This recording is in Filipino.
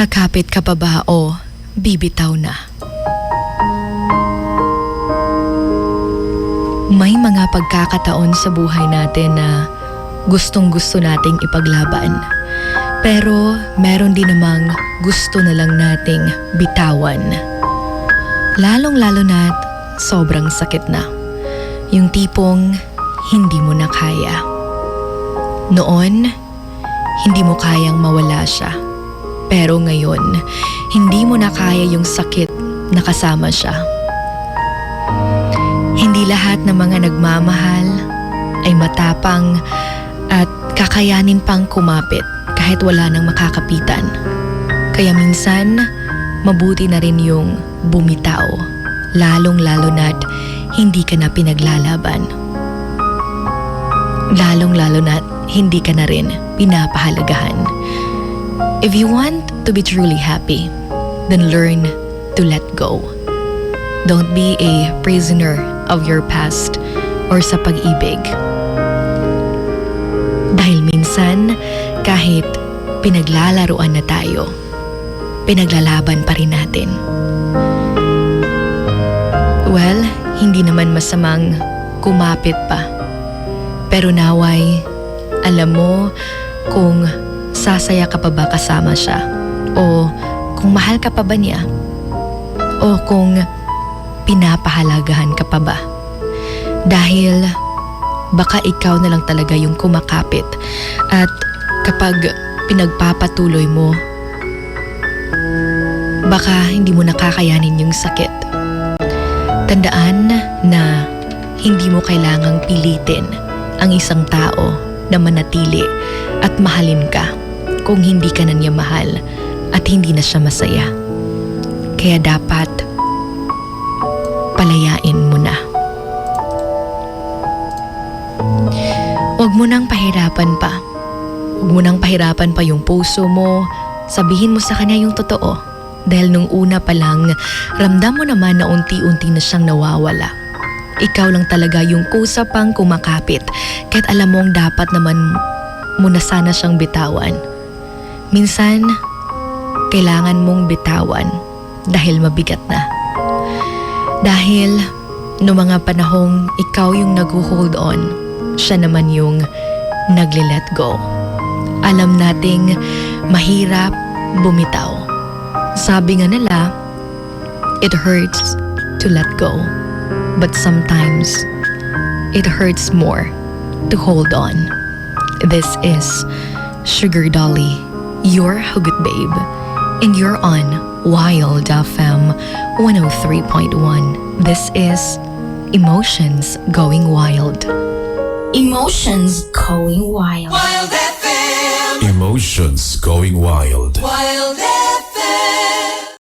Kakapit ka pa ba o bibitaw na? May mga pagkakataon sa buhay natin na gustong gusto nating ipaglaban. Pero meron din namang gusto na lang nating bitawan. Lalong lalo na't sobrang sakit na. Yung tipong hindi mo na kaya. Noon, hindi mo kayang mawala siya. Pero ngayon, hindi mo na kaya yung sakit na kasama siya. Hindi lahat ng mga nagmamahal ay matapang at kakayanin pang kumapit kahit wala nang makakapitan. Kaya minsan, mabuti na rin yung bumitaw, lalong-lalo na't hindi ka na pinaglalaban. Lalong-lalo na't hindi ka na rin pinapahalagahan. If you want to be truly happy, then learn to let go. Don't be a prisoner of your past or sa pag-ibig. Dahil minsan, kahit pinaglalaruan na tayo, pinaglalaban pa rin natin. Well, hindi naman masamang kumapit pa. Pero naway, alam mo kung sasaya ka pa ba kasama siya o kung mahal ka pa ba niya o kung pinapahalagahan ka pa ba. Dahil baka ikaw na lang talaga yung kumakapit at kapag pinagpapatuloy mo, baka hindi mo nakakayanin yung sakit. Tandaan na hindi mo kailangang pilitin ang isang tao na manatili at mahalin ka kung hindi ka na niya mahal at hindi na siya masaya. Kaya dapat palayain mo na. Huwag mo nang pahirapan pa. Huwag mo nang pahirapan pa yung puso mo. Sabihin mo sa kanya yung totoo. Dahil nung una pa lang, ramdam mo naman na unti-unti na siyang nawawala. Ikaw lang talaga yung kusa pang kumakapit kahit alam mong dapat naman mo na sana siyang bitawan. Minsan, kailangan mong bitawan dahil mabigat na. Dahil no mga panahong ikaw yung nag-hold on, siya naman yung nagle-let go. Alam nating mahirap bumitaw. Sabi nga nila, it hurts to let go. But sometimes, it hurts more to hold on. This is Sugar Dolly, your Hugot Babe, and you're on Wild FM 103.1. This is Emotions Going Wild. Emotions going wild. Wild FM. Emotions going wild.